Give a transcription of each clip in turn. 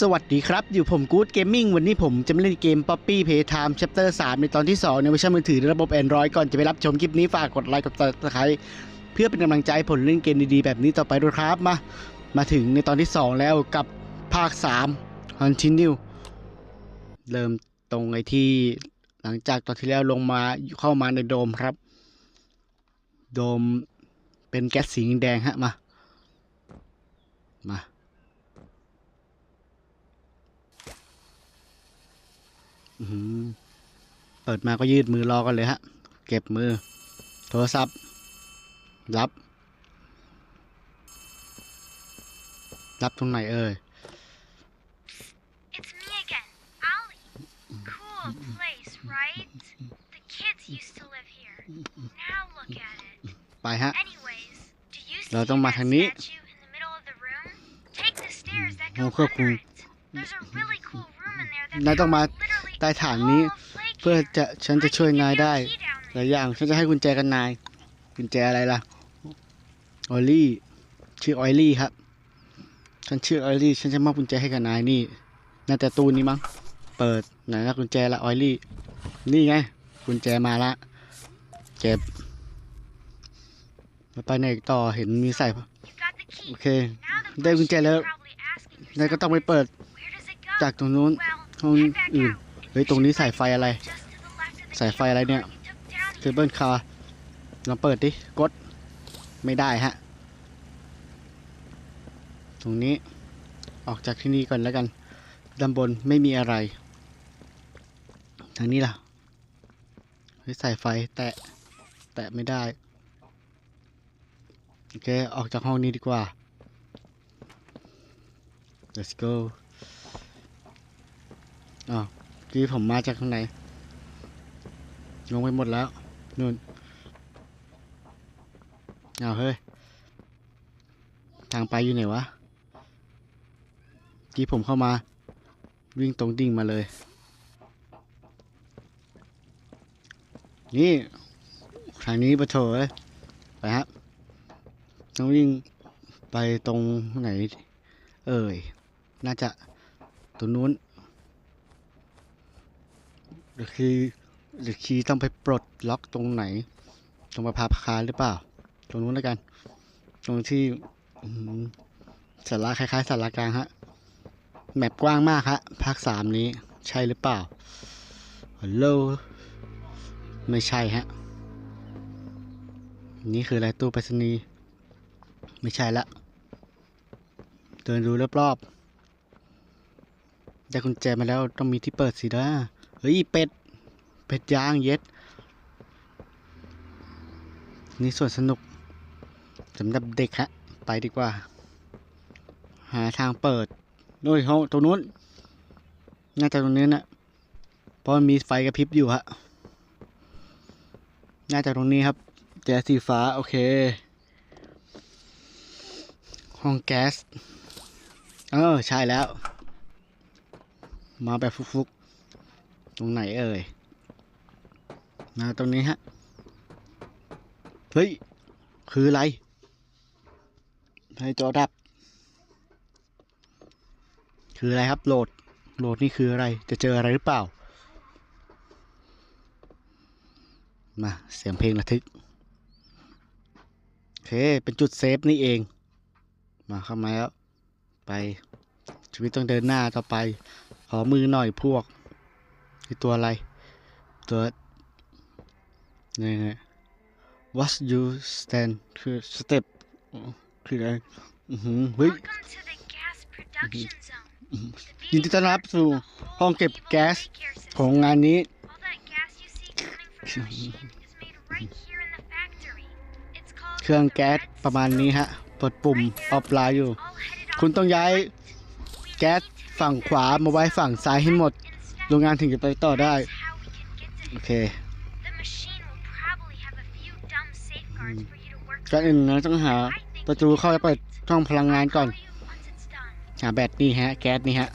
สวัสดีครับ อยู่ผมกู๊ดเกมมิ่งวันนี้ผมจะมาเล่นเกม Poppy Playtime Chapter 3 ในตอนที่ 2 ในเวอร์ชันมือถือในระบบ Android ก่อนจะไปรับชมคลิปนี้ฝากกดไลค์กด subscribe เพื่อเป็นกำลังใจผลเล่นเกมดีๆ แบบนี้ต่อไปด้วยครับมา มาถึงในตอนที่ 2 แล้วกับภาค 3 Continue เริ่มตรงไอ้ที่หลังจากตอนที่แล้วลงมาเข้ามาในโดมครับ โดมเป็นแก๊สสีแดงฮะมา มา อื้อหือ เปิดมาก็ยืดมือรอกันเลยฮะ เก็บมือ โทรศัพท์ รับ รับตรงไหนเอ่ย It's me again, Ollie. Cool place, right? The kids used to live here. Now look at it. ไปฮะ Anyways, do you see เราต้องมา that ทางนี้ statue in the middle of the room? Take the stairs that โอ้ go ควบคุม under it. There's a really cool room in there that นายต้องมา literally ใต้ฐานนี้ เพื่อจะฉันจะช่วยนายได้หลายอย่างฉันจะให้กุญแจกันนาย กุญแจอะไรล่ะออลลี่ ชื่อออลลี่ครับ ฉันชื่อออลลี่ ฉันจะมอบกุญแจให้กับนายนี่น่าจะตู้นี้มั้ง เปิดไหนนะกุญแจละออลลี่ นี่ไง กุญแจมาละ เก็บไปไหนอีกต่อเห็นมีใส่โอเค ได้กุญแจแล้วนายก็ต้องไปเปิดจากตรงนู้นห้องอื่น เฮ้ย ตรงนี้สายไฟอะไร สายไฟอะไรเนี่ย cable you took down เทเบิลคาร์ลองเปิดดิ กด ไม่ได้ฮะ ตรงนี้ออกจากที่นี่ก่อนแล้วกันด้านบนไม่มีอะไร ทางนี้ล่ะเฮ้ยสายไฟแตะ แตะไม่ได้ โอเค ออกจากห้องนี้ดีกว่า let's go อ้าวเมื่อ กี้ผมมาจากข้างในลงไปหมดแล้วนู่นอ้าวเฮ้ย ทางไปอยู่ไหนวะกี้ผมเข้ามา วิ่งตรงดิ่งมาเลย นี่ ทางนี้ปะโถเอ้ไปฮะต้องวิ่งไปตรงไหน เอ่ย น่าจะตรงนู้น หรือคือหรือคีย์ต้องไปปลดล็อกตรงไหน ตรงประภาคารหรือเปล่า ตรงนู้นแล้วกัน ตรงที่สาระคล้ายๆสารากลางฮะแมปกว้างมากฮะภาคสามนี้ใช่หรือเปล่าฮัลโหลไม่ใช่ฮะนี่คืออะไรตู้ไปรษณีย์ไม่ใช่ละเดินดูรอบๆได้กุญแจมาแล้วต้องมีที่เปิดสินะเฮ้ยเป็ด เป็ดย่างเย็ด นี่ส่วนสนุกสำหรับเด็กฮะ ไปดีกว่า หาทางเปิดโน้ยเขาตรงนู้น น่าจะตรงนี้นะเพราะมันมีไฟกระพริบอยู่ฮะ น่าจะตรงนี้ครับ แก๊สสีฟ้า โอเค ห้องแก๊ส เออ ใช่แล้ว มาแบบฟุก ตรงไหนเอ่ยมาตรงนี้ฮะ เฮ้ย คืออะไรให้จอดับ คืออะไรครับโหลด โหลดนี่คืออะไร จะเจออะไรหรือเปล่า มา เสียงเพลงระทึก โอเค เป็นจุดเซฟนี่เอง มาเข้ามาแล้ว ไป ชีวิตต้องเดินหน้าต่อไป ขอมือหน่อยพวก คือตัวอะไร ตัวนี่น what you stand คือ step คืออะไรเฮ้ยยินดีต้อนรับสู่ห้องเก็บแก๊สของงานนี้ เครื่องแก๊สประมาณนี้ฮะเปิดปุ่มออฟไลน์อยู่ คุณต้องย้ายแก๊สฝั่งขวามาไว้ฝั่งซ้ายให้หมด โรงงานถึงจะไปต่อได้ That's how we can get to โอ him. เค The machine will probably have a few dumb safeguards for you to work ก่อนอื่นเราต้องหา I think ประตู you เข้าไป can เปิด do it. ช่องพลังงาน I'll ก่อน call you once it's done. หาแบตนี่ฮะ แก๊สนี่ฮะ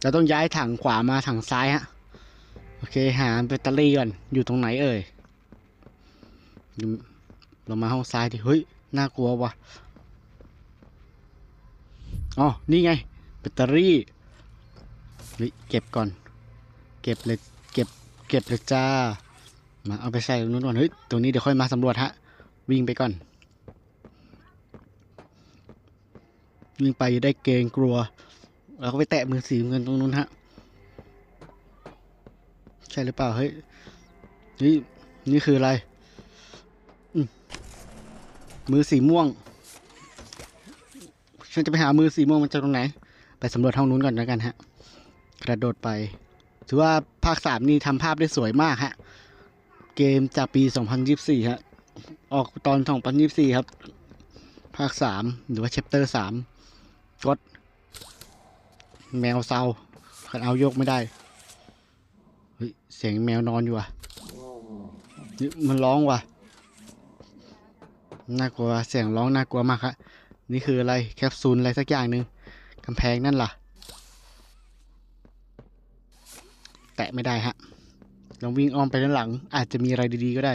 เราต้องย้ายถังขวามาถังซ้ายฮะ โอเค หาแบตเตอรี่ก่อน อยู่ตรงไหนเอ่ยอยู่เรามาห้องซ้ายดิเฮ้ย น่ากลัวว่ะอ๋อ นี่ไง แบตเตอรี่เฮ้ยเก็บก่อน เก็บเลยเก็บเก็บเลยจ้า มาเอาไปใส่ตรงนู้นก่อนเฮ้ยตรงนี้เดี๋ยวค่อยมาสำรวจฮะ วิ่งไปก่อน วิ่งไปได้เกรงกลัว แล้วก็ไปแตะมือสีเงินตรงนู้นฮะ ใช่หรือเปล่าเฮ้ยนี่นี่คืออะไรมมือสีม่วง ฉันจะไปหามือสีม่วงมันจะตรงไหน ไปสำรวจห้องนู้นก่อนแล้วกันฮะ กระโดดไป ถือว่าภาคสามนี่ทำภาพได้สวยมากฮะ เกมจากปี 2024 ฮะ ออกตอน 2024 ครับ ภาค3หรือว่า chapter 3กด แมวเศร้าขันเอายกไม่ได้ เฮ้ย เสียงแมวนอนอยู่อะ มันร้องว่ะ น่ากลัว เสียงร้องน่ากลัวมากครับนี่คืออะไร แคปซูลอะไรสักอย่างหนึ่งกำแพงนั่นล่ะ แตะไม่ได้ฮะลองวิ่งอ้อมไปด้านหลัง อาจจะมีอะไรดีๆก็ได้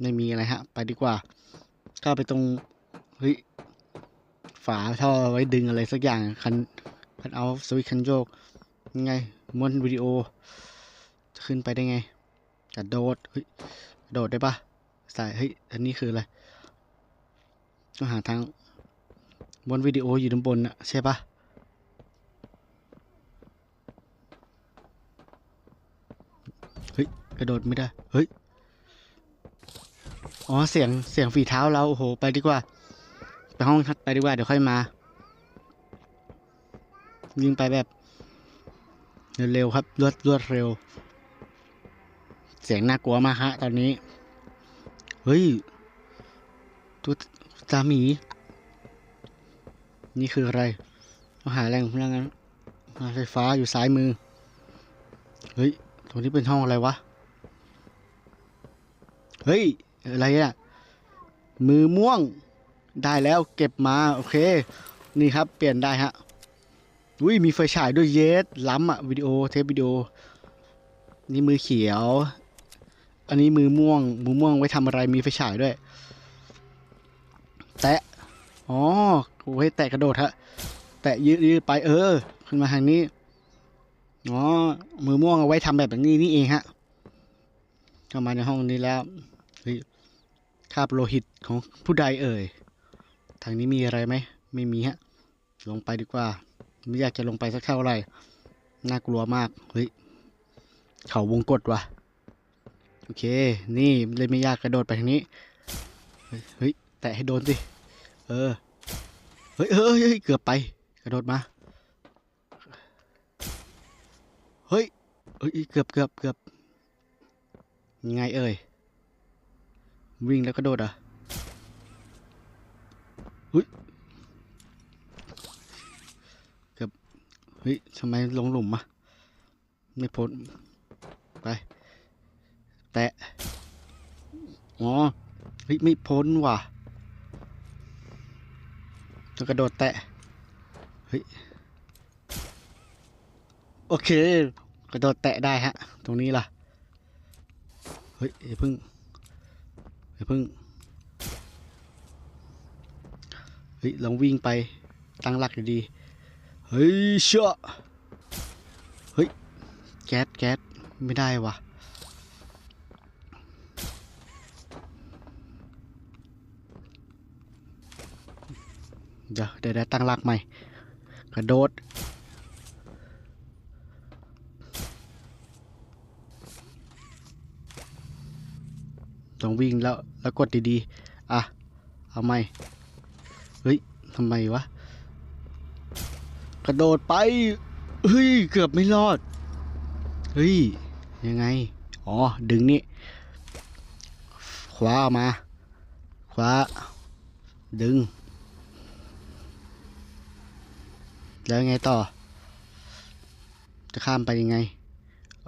ไม่มีอะไรฮะ ไปดีกว่า เข้าไปตรงเฮ้ยฝาท่อไว้ดึงอะไรสักอย่างคันคันเอาสวิตช์คันโยกยังไงม้วนวิดีโอจะขึ้นไปได้ไงกระโดดเฮ้ยโดดได้ปะสายเฮ้ยอันนี้คืออะไรต้องหาทางม้วนวิดีโออยู่ด้านบนอะใช่ปะ กระโดดไม่ได้ เฮ้ย อ๋อ เสียง เสียงฝีเท้าเราโอ้โห ไปดีกว่า ไปห้องทัดไปดีกว่า เดี๋ยวค่อยมาวิ่งไปแบบ เร็วๆครับ รวดรวดเร็ว เสียงน่ากลัวมากฮะ ตอนนี้ เฮ้ย ตัวตาหมี นี่คืออะไรหาแรงพลังงานไฟฟ้าอยู่ซ้ายมือ เฮ้ย ตรงนี้เป็นห้องอะไรวะ เฮ้ย อะไรอะมือม่วงได้แล้วเก็บมาโอเค นี่ครับเปลี่ยนได้ฮะอุ้ยมีไฟฉายด้วยเยสล้ำอะวิดีโอเทปวิดีโอ นี่มือเขียว อันนี้มือม่วง มือม่วงไว้ทำอะไรมีไฟฉายด้วย แตะอ๋อไว้แตะกระโดดฮะแตะยืดยืดไปเออ ขึ้นมาทางนี้อ๋อมือม่วงเอาไว้ทำแบบนี้นี่เองฮะเข้ามาในห้องนี้แล้ว คาบโลหิตของผู้ใดเอ่ย ทางนี้มีอะไรไหม ไม่มีฮะ ลงไปดีกว่า ไม่อยากจะลงไปสักเท่าไหร่ น่ากลัวมาก เฮ้ย เขาวงกดว่ะ โอเค นี่เลยไม่ยากกระโดดไปทางนี้ เฮ้ย แตะให้โดนสิ เออ เฮ้ยเฮ้ยเฮ้ยเกือบไป กระโดดมา เฮ้ย เฮ้ย เกือบเกือบเกือบยังไงเอ่ย วิ่งแล้วก็โดดอะเฮ้ยเกือบเฮ้ยทำไมลงหลุมอะไม่พ้นไป แตะ อ๋อ เฮ้ย ไม่พ้นว่ะต้องกระโดดแตะ เฮ้ย โอเค กระโดดแตะได้ฮะ ตรงนี้ล่ะ เฮ้ยเพึ่ง อย่าเพึ่งเฮ้ยลองวิ่งไปตั้งหลักดีๆเฮ้ยเชื่อเฮ้ยแก๊สแก๊สไม่ได้วะเดี๋ยวเดี๋ยวเดี๋ยวตั้งหลักใหม่กระโดด ต้องวิ่งแล้วแล้วกดดีๆ อะ เอาไหมเฮ้ยทำไมวะ กระโดดไป เฮ้ย เกือบไม่รอด เฮ้ย ยังไง อ๋อ ดึงนี่คว้ามา คว้า ดึง แล้วไงต่อ จะข้ามไปยังไง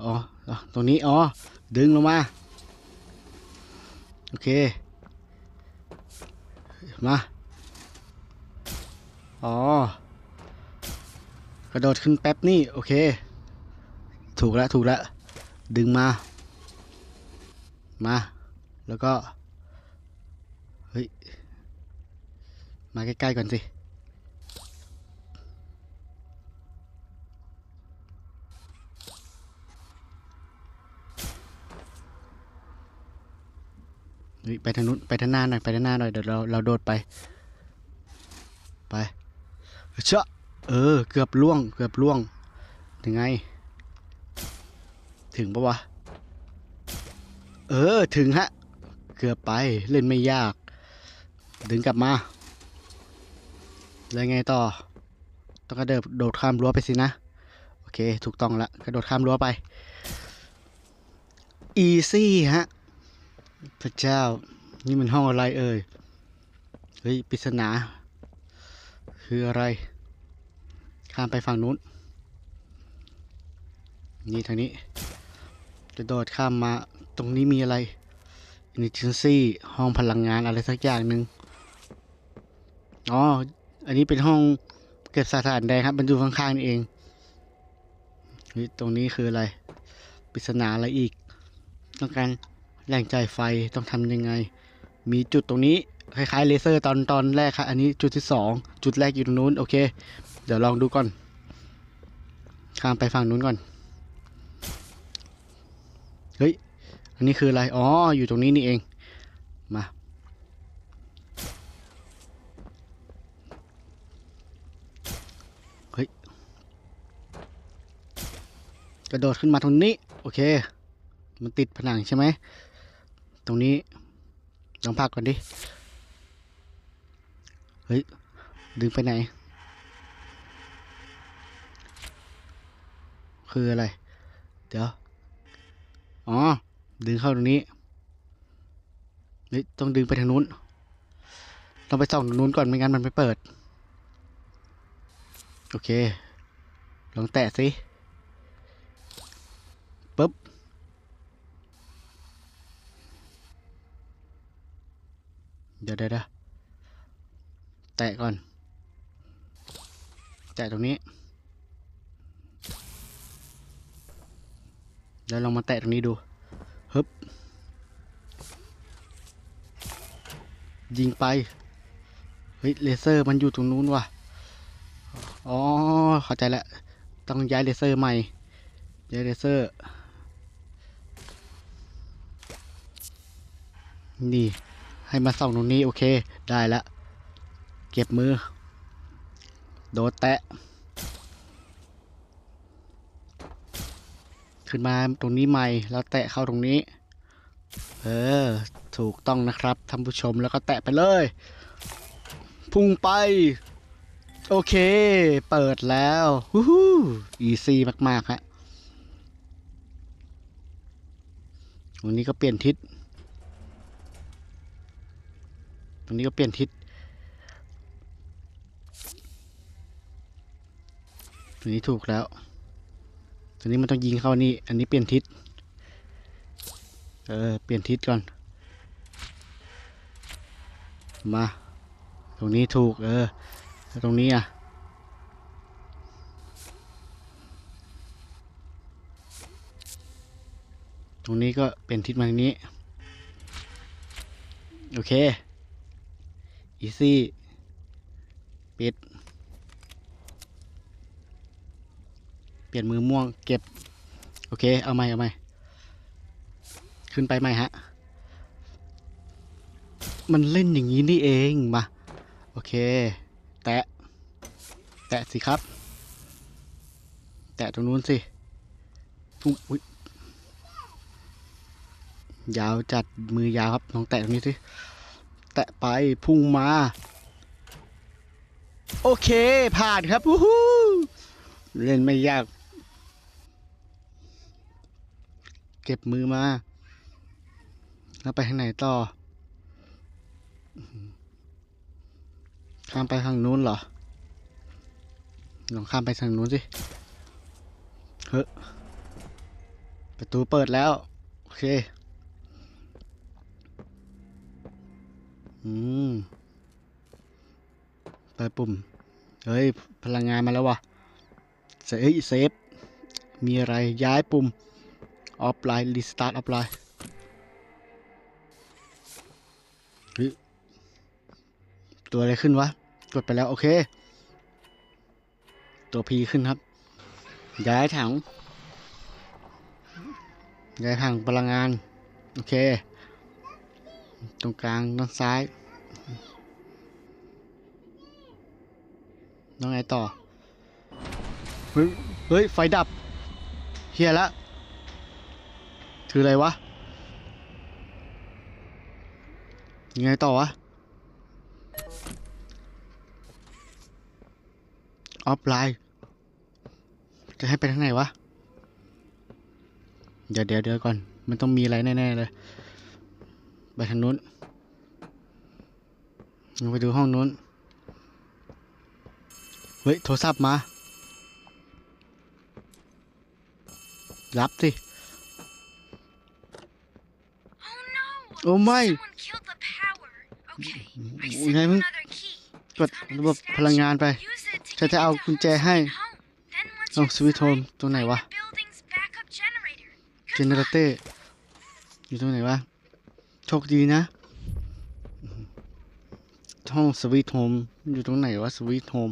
อ๋ออ๋อตรงนี้ อ๋อ ดึงลงมา โอเค มา อ๋อ กระโดดขึ้นแป๊บนี่ โอเค ถูกแล้วถูกแล้ว ดึงมา มา แล้วก็ เฮ้ย มาใกล้ๆก่อนสิ ไปทางนู้นไปทางหน้าหน่อยไปทางหน้าหน่อยเดี๋ยวเราเราโดดไป ไปเชอะเออ เกือบล่วง เกือบล่วงยังไง ถึงปะวะ เออถึงฮะ เกือบไปเล่นไม่ยาก ดึงกลับมา แล้วไงต่อ ต้องกระเดิบโดดข้ามรั้วไปสินะ โอเค ถูกต้องละกระโดดข้ามรั้วไป อีซี่ฮะ พระเจ้า นี่มันห้องอะไรเอ่ย เฮ้ยปริศนา คืออะไร ข้ามไปฝั่งนู้น นี่ทางนี้ จะโดดข้ามมา ตรงนี้มีอะไร Emergency ห้องพลังงานอะไรสักอย่างหนึ่งอ๋อ อันนี้เป็นห้องเก็บสถานแดงครับ มันอยู่ข้างๆนี่เองตรงนี้คืออะไร ปริศนาอะไรอีก ต้องการ แรงจ่ายไฟต้องทำยังไง มีจุดตรงนี้คล้ายๆเลเซอร์ตอนตอนแรกครับอันนี้จุดที่สองจุดแรกอยู่ตรงนู้นโอเค เดี๋ยวลองดูก่อน ข้ามไปฝั่งนู้นก่อน เฮ้ย อันนี้คืออะไร อ๋อ อยู่ตรงนี้นี่เอง มา เฮ้ย กระโดดขึ้นมาตรงนี้ โอเค มันติดผนังใช่ไหม ตรงนี้ลองพักก่อนดิ เฮ้ย ดึงไปไหน คืออะไร เดี๋ยว อ๋อ ดึงเข้าตรงนี้เฮ้ยต้องดึงไปทางนู้น ต้องไปส่องตรงนู้นก่อนไม่งั้นมันไม่เปิด โอเค ลองแตะสิปุ๊บ เดี๋ยวเดี๋ยวแตะก่อน แตะตรงนี้ แล้วลองมาแตะตรงนี้ดูฮึบยิงไป เฮ้ยเลเซอร์มันอยู่ตรงนู้นว่ะ อ๋อ เข้าใจแล้ว ต้องย้ายเลเซอร์ใหม่ ย้ายเลเซอร์ นี่ ให้มาส่องตรงนี้โอเคได้ละเก็บมือ โดดแตะ ขึ้นมาตรงนี้ใหม่แล้วแตะเข้าตรงนี้ เออ ถูกต้องนะครับท่านผู้ชมแล้วก็แตะไปเลย พุ่งไป โอเค เปิดแล้วฮู้ฮู้อีซี่มาก ๆ ฮะวันนี้ก็เปลี่ยนทิศ ตรงนี้ก็เปลี่ยนทิศตรงนี้ถูกแล้วตรงนี้มันต้องยิงเข้านี่ อันนี้เปลี่ยนทิศ เออ เปลี่ยนทิศก่อน มา ตรงนี้ถูก เออ ตรงนี้อะ ตรงนี้ก็เป็นทิศมาทางนี้ โอเค อีซี่ ปิด เปลี่ยนมือม่วงเก็บ โอเค เอาใหม่เอาใหม่ขึ้นไปใหมฮะ มันเล่นอย่างนี้นี่เอง มา โอเค แตะ แตะสิครับ แตะตรงนู้นสิอุ๊ยอุ๊ยยาวจัดมือยาวครับลองแตะตรงนี้สิ แตะไปพุ่งมา โอเคผ่านครับวู้ฮู้เล่นไม่ยาก เก็บมือมา แล้วไปทางไหนต่อข้ามไปทางนู้นเหรอ ลองข้ามไปทางนู้นสิ เฮ้ประตูเปิดแล้ว โอเค อืมไปปุ่ม เฮ้ย พลังงานมาแล้ววะเซเฮ้ยเซฟ มีอะไรย้ายปุ่ม ออฟไลน์ รีสตาร์ทออฟไลน์ฮ้ยตัวอะไรขึ้นวะ กดไปแล้ว โอเค ตัว P ขึ้นครับ ย้ายถังย้ายถังพลังงาน โอเค ตรงกลางด้านซ้าย น้องไงต่อ เฮ้ย เฮ้ย ไฟดับ เฮียละคืออะไรวะ ยังไงต่อวะ ออฟไลน์ จะให้ไปทางไหนวะ เดี๋ยวเดี๋ยวเดี๋ยวก่อน มันต้องมีอะไรแน่ ๆ เลย ทางนู้นลงไปดูห้องนู้น เฮ้ย โทรศัพท์มา รับสิ Oh no! โอ้ไม่ Someone killed the power. Okay, I Mm, sent ngay you mới- another key. กด It's under ระ the บบพลังงานไป statue. Use it to ฉัน get จะเอา into กุญแจ homes ให้ at home. Then once ลอง you're สวิตช์โฮม inside, ตัวไหน find วะ the building's backup generator. เจ Good เนเร luck. เตอร์อยู่ตรงไหนวะโชคดีนะ ห้องสวีทโฮมอยู่ตรงไหนวะสวีทโฮม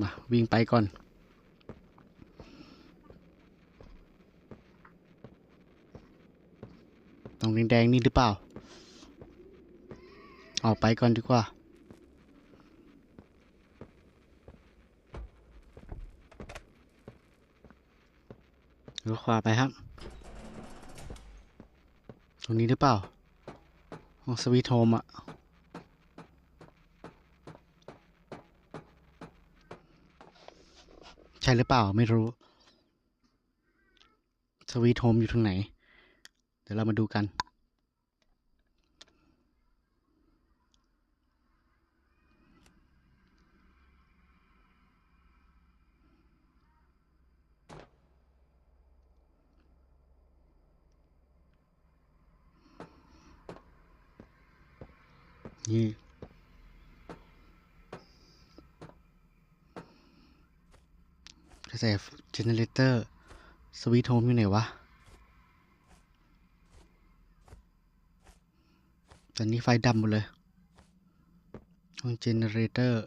มาวิ่งไปก่อน ตรงแดงๆนี่หรือเปล่า ออกไปก่อนดีกว่าเลี้ยวขวาไปครับ ตรงนี้หรือเปล่า ห้องสวีทโฮมอะใช่หรือเปล่าไม่รู้ สวีทโฮมอยู่ทางไหน เดี๋ยวเรามาดูกัน กระแสเจเนเรเตอร์สวีทโฮมอยู่ไหนวะ ตอนนี้ไฟดับหมดเลยห้องเจเนเรเตอร์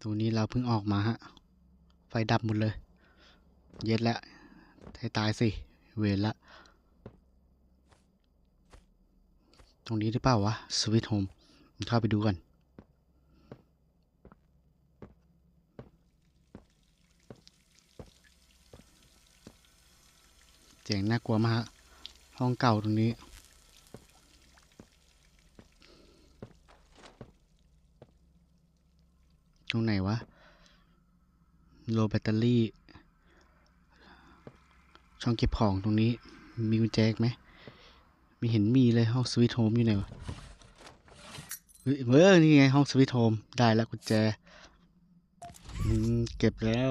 ตัวนี้เราเพิ่งออกมาฮะ ไฟดับหมดเลย เย็ดแล้วให้ตายสิ เวรละ ตรงนี้หรือเปล่าวะ สวิตโฮมเข้าไปดูกัน เสียงน่ากลัวมากฮะห้องเก่าตรงนี้ ตรงไหนวะ โลแบตเตอรี่ ช่องเก็บของตรงนี้ มีกุญแจกไหมม่เห็นมีเลยห้องสวิตโฮมอยู่ไหนวะเฮ้ยเออนี่ไงห้องสวิตโฮมได้แล้วกุญแจ เก็บแล้ว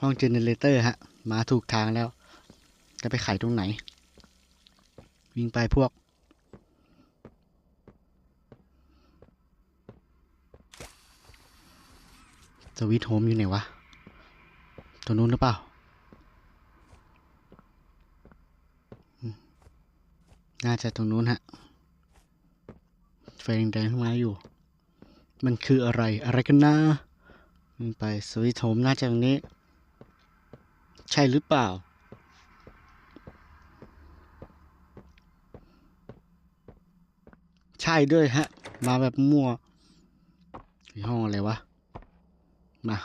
ห้องเจเนเรเตอร์ฮะ มาถูกทางแล้ว จะไปไขตรงไหน วิ่งไปพวก สวิตโฮมอยู่ไหนวะ ตัวนู้นหรือเปล่า น่าจะตรงนู้นฮะไฟแดงๆขึ้นมาอยู่ มันคืออะไร อะไรกันนะ ไปสวิตโฮมน่าจะตรงนี้ ใช่หรือเปล่า ใช่ด้วยฮะ มาแบบมั่วห้องอะไรวะ มา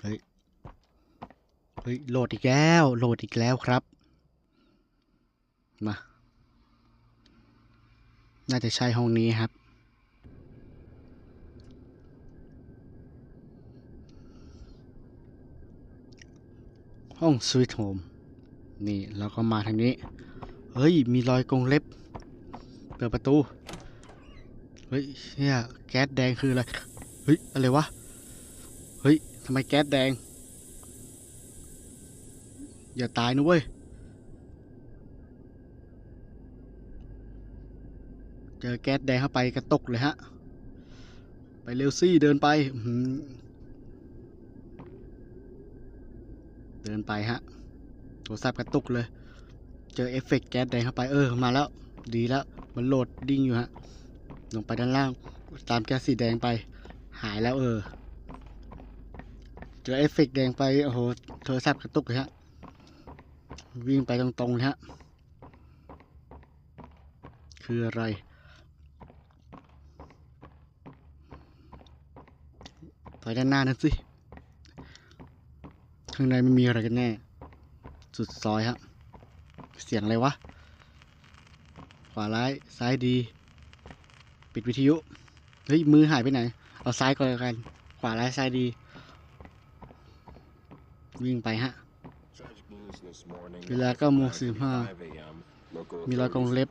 เฮ้ย เฮ้ย โหลดอีกแล้ว โหลดอีกแล้วครับ มา น่าจะใช่ห้องนี้ครับ ห้องสวิตโฮมนี่แล้วก็มาทางนี้ เฮ้ย มีรอยกรงเล็บ เปิดประตู เฮ้ยเนี่ยแก๊สแดงคืออะไร เฮ้ย อะไรวะ เฮ้ยทำไมแก๊สแดง อย่าตายนะเว้ย เจอแก๊สแดงเข้าไปกระตกเลยฮะ ไปเร็วซี่เดินไปอื้อหือ เดินไปฮะโทรศัพท์กระตุกเลย เจอเอฟเฟกต์แก๊สแดงเข้าไปเออมาแล้ว ดีแล้วมันโหลดดิ้งอยู่ฮะลงไปด้านล่างตามแก๊สสีแดงไป หายแล้วเออ เจอเอฟเฟกต์แดงไปโอ้โหโทรศัพท์กระตุกเลยฮะวิ่งไปตรงๆเลยฮะคืออะไร ไปด้านหน้านั่นสิ ข้างในไม่มีอะไรกันแน่ สุดซอยฮะ เสียงอะไรวะ ขวาร้าย ซ้ายดี ปิดวิทยุ เฮ้ย มือหายไปไหน เอาซ้ายก่อนกัน ขวาร้ายซ้ายดี วิ่งไปฮะ เวลา9โมง45มีรอยกรงเล็บ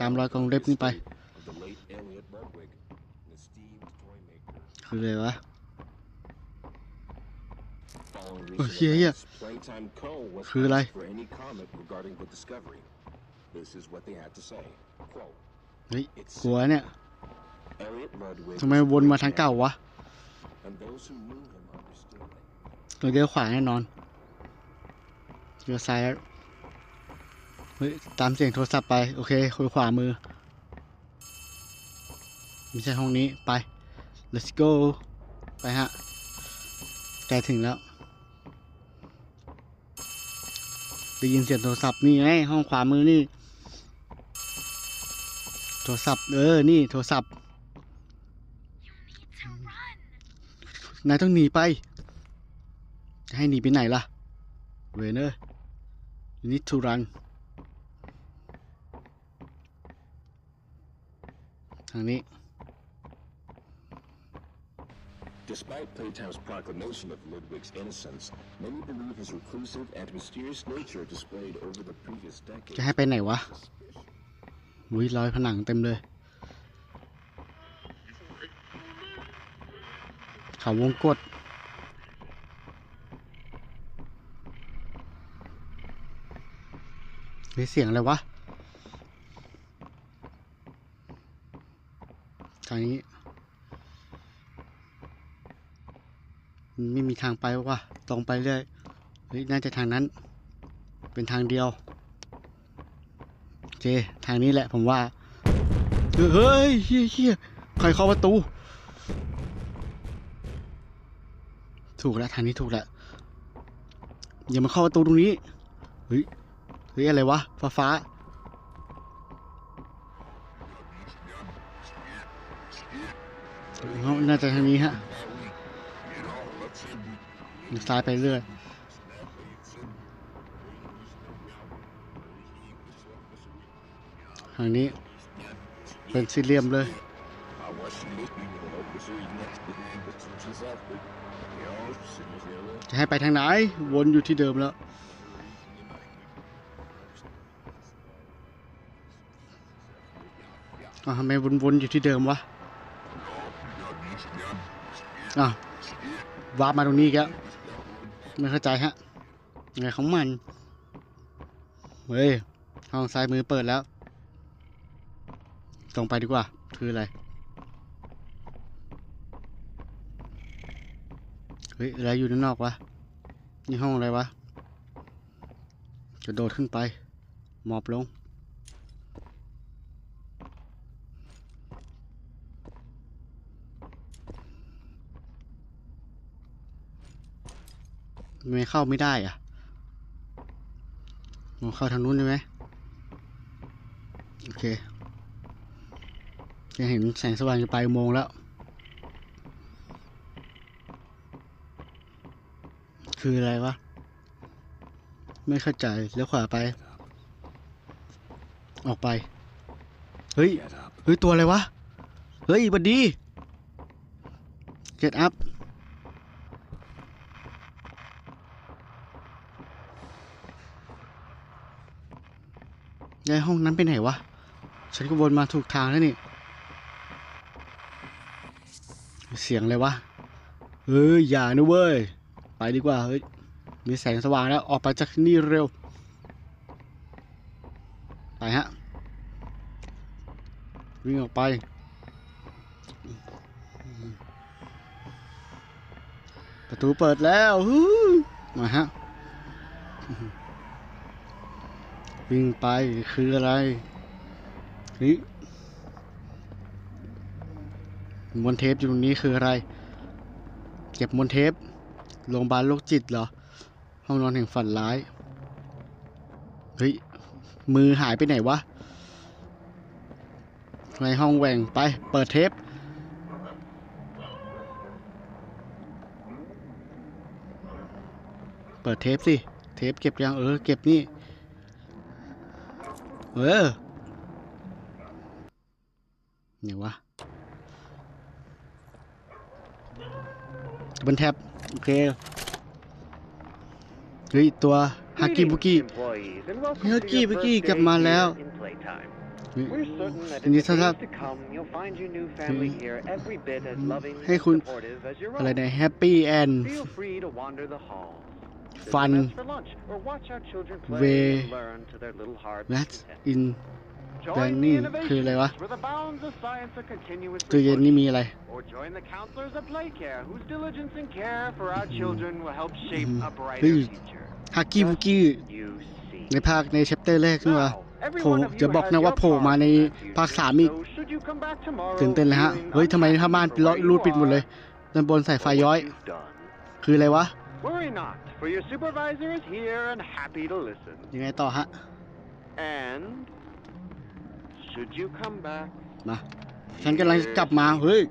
ตามรอยกรงเล็บนี่ไป คืออะไรวะ โอ้ยเหี้ยเหี้ยคืออะไร เฮ้ยกลัวเนี่ยทำไมวนมาทางเก่าวะเราเลี้ยวขวาแน่นอนเลี้ยวซ้ายแล้วเฮ้ยตามเสียงโทรศัพท์ไป โอเคคุยขวามือ ไม่ใช่ห้องนี้ไป let's go ไปฮะใกล้ถึงแล้ว ได้ยินเสียงโทรศัพท์นี่ไงห้องขวามือนี่ โทรศัพท์เออ นี่โทรศัพท์นายต้องหนีไป จะให้หนีไปไหนล่ะ เวเนอร์ you need to run ทางนี้ Despite Playtime's proclamation of Ludwig's innocence, many believe his reclusive and mysterious nature displayed over the previous จะ decade. ให้ไปไหนวะอุ้ยรอยผนังเต็มเลย เขาวงกดมีเสียงอะไรวะ ทางนี้ มันไม่มี ทางไปวะตรงไปเรื่อยเฮ้ยน่าจะทางนั้น เป็นทางเดียวโอเคทางนี้แหละผมว่า เฮ้ยเฮียเฮียใครเข้าประตู ถูกแล้วทางนี้ถูกแล้วอย่ามาเข้าประตูตรงนี้ เฮ้ย เฮ้ย อะไรวะ ฟ้าฟ้าเอาน่าจะทางนี้ฮะ ซ้ายไปเรื่อยทางนี้เป็นสี่เหลี่ยมเลยจะให้ไปทางไหน วนอยู่ที่เดิมแล้วอ่าวทำไมวนๆอยู่ที่เดิมวะอะวาร์ปมาตรงนี้อีก ไม่เข้าใจฮะไงของมัน เฮ้ยห้องซ้ายมือเปิดแล้ว ตรงไปดีกว่า คืออะไร เฮ้ย อะไรอยู่ด้านนอกวะ นี่ห้องอะไรวะ จะโดดขึ้นไป หมอบลง ไม่เข้าไม่ได้อะมองเข้าทางนู้นใช่ไหมโอเคจะเห็นแสงสว่างจะไปลายอุโมงแล้ว คืออะไรวะ ไม่เข้าใจเลี้ยวขวาไป ออกไป เฮ้ย เฮ้ย ตัวอะไรวะ เฮ้ยบัดดี get up ยายห้องนั้นไปไหนวะ ฉันก็วนมาถูกทางแล้วนี่ เสียงอะไรวะเฮ้ยอย่านะเว้ย ไปดีกว่า เฮ้ย มีแสงสว่างแล้ว ออกไปจากที่นี่เร็ว ไปฮะ วิ่งออกไป ประตูเปิดแล้ว มาฮะ วิ่งไปคืออะไรเฮ้ยมวนเทปอยู่ตรงนี้คืออะไร เก็บมวนเทปโรงพยาบาลโรคจิตเหรอ ห้องนอนแห่งฝันร้าย เฮ้ย มือหายไปไหนวะในห้องแหว่งไป เปิดเทป เปิดเทปสิ เทปเก็บยังเออ เก็บนี่ เออเนี่ยวะบนแท็บโอเคเฮ้ยตัวฮักกี้บุกี้ฮักกี้บุกี้กลับมาแล้วทีนี้ถ้าถ้าให้คุณอะไรนะแฮปปี้แอนด์ Fun Fun Way That's in แบงนี่คืออะไรวะตู้เย็นนี่มีอะไร Or join the counselors at Playcare, whose diligence and care for our children will help shape a brighter Hey. future. ฮักกี้บุกี้ You see. ในภาคในเชปเตอร์แรกนี่วะ Now, every โผล่ one of you จะบอก has นะว่า your โผล่มา part ใน in that ภาค future. สามอีก So should you come back tomorrow ตื่นเต้นเลยฮะ feeling เฮ้ยทำไมผ้าม่าน unhappy ล็อก for รู where ดปิดหมดเลย you are ด้านบนใส่ไฟ or ย้อย what you've done. คืออะไรวะ Worry not, for your supervisor is here and happy to listen. ยังไงต่อฮะ And should you come back, มา ฉันกำลังจะกลับมา เฮ้ย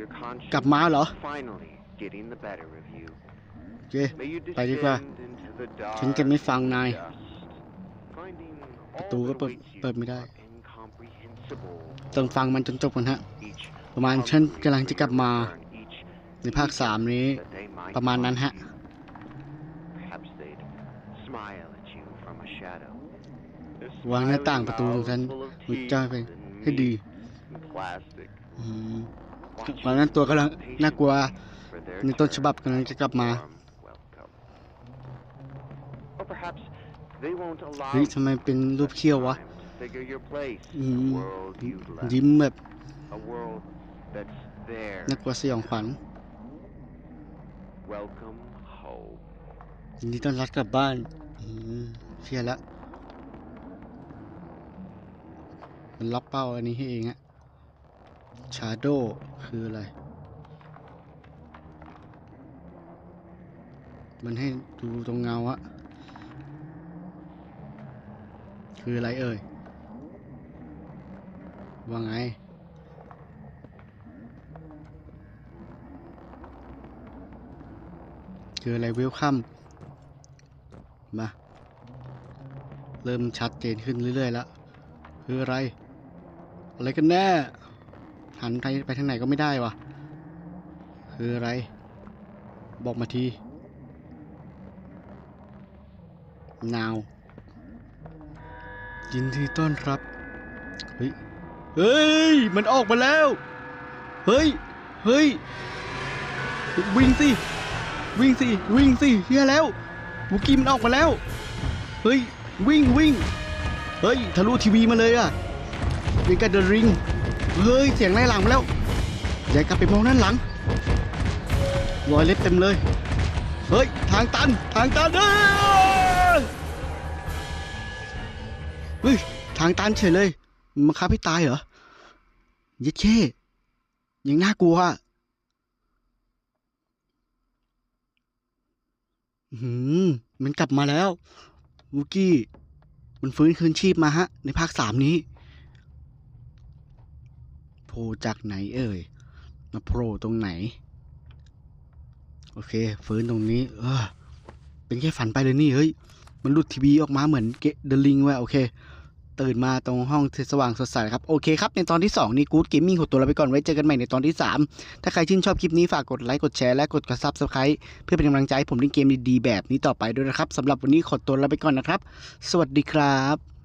your conscience กลับมาเหรอ finally getting the better of you. โอเค May you ไปดีกว่า descend into the dark ฉันจะไม่ฟังนาย dust, finding ประ all ตูก็ that เปิด awaits you เปิดไม่ได้ are incomprehensible. ต้องฟังมันจนจบก่อนฮะ Each ประมาณฉันกำลังจะกลับมา return, each ในภาคสามนี้ that they might ประมาณนั้นฮะ find you. Perhaps they'd smile at you from a shadow. Their วางหน้าต่าง smiling ประตูของฉัน mouths full of มันจ้าไป teeth and ให้ดี meat and plastic. อืม Watching ตอนนั้นตัวกำลังน่ากลัว for their ในต้นฉบับ turn กำลังจะกลับมา warm welcome. Or perhaps they won't allow เฮ้ยทำไมเป็นรูปเขี้ยววะ time to figure your place อื in ม the world you've left. ยิ้มแบบ A world that's there. น่ากลัวสยองขวัญ Welcome home. ยินดีต้อนรับกลับบ้านอืมเชื่อแล้วมันล็อกเป้าอันนี้ให้เองอะชาโดคืออะไร มันให้ดูตรงเงาอะคืออะไรเอ่ย ว่าไง คืออะไรเวลคัมมา เริ่มชัดเจนขึ้นเรื่อยๆแล้วคืออะไร อะไรกันแน่ หันไปไปทางไหนก็ไม่ได้วะคืออะไร บอกมาทีนาวยินดีต้อนรับ เฮ้ย เฮ้ย มันออกมาแล้ว เฮ้ย เฮ้ย วิ่งสิ วิ่งสิวิ่งสิเฮียแล้วบุกี้มันออกมาแล้ว เฮ้ยวิ่งวิ่งเฮ้ยทะลุทีวีมาเลยอะวิงกันเดอะริงเฮ้ยเสียงไล่หลังมาแล้วอย่ากลับไปมองด้านหลังรอยเล็บเต็มเลย เฮ้ยทางตันทางตันเอ้ยเฮ้ยทางตันเฉยเลยมาฆ่าพี่ตายเหรอเยัดเช่ยังน่ากลัวอะ อื้อ หืมมันกลับมาแล้ววูกี้ มันฟื้นคืนชีพมาฮะ ในภาคสามนี้โผล่จากไหนเอ่ย มาโผล่ตรงไหน โอเค ฟื้นตรงนี้ เออ เป็นแค่ฝันไปเลยนี่ เฮ้ย มันหลุดทีวีออกมาเหมือนเกะเดลิงว่ะโอเค ตื่นมาตรงห้องสว่างสดใสครับ โอเคครับ ในตอนที่ 2 นี้กู๊ดเกมมิ่งขอตัวลาไปก่อนไว้เจอกันใหม่ในตอนที่ 3 ถ้าใครชื่นชอบคลิปนี้ฝากกดไลค์กดแชร์และกดกระซับสไครต์เพื่อเป็นกำลังใจให้ผมเล่นเกมดีๆแบบนี้ต่อไปด้วยนะครับสำหรับวันนี้ขอตัวลาไปก่อนนะครับ สวัสดีครับ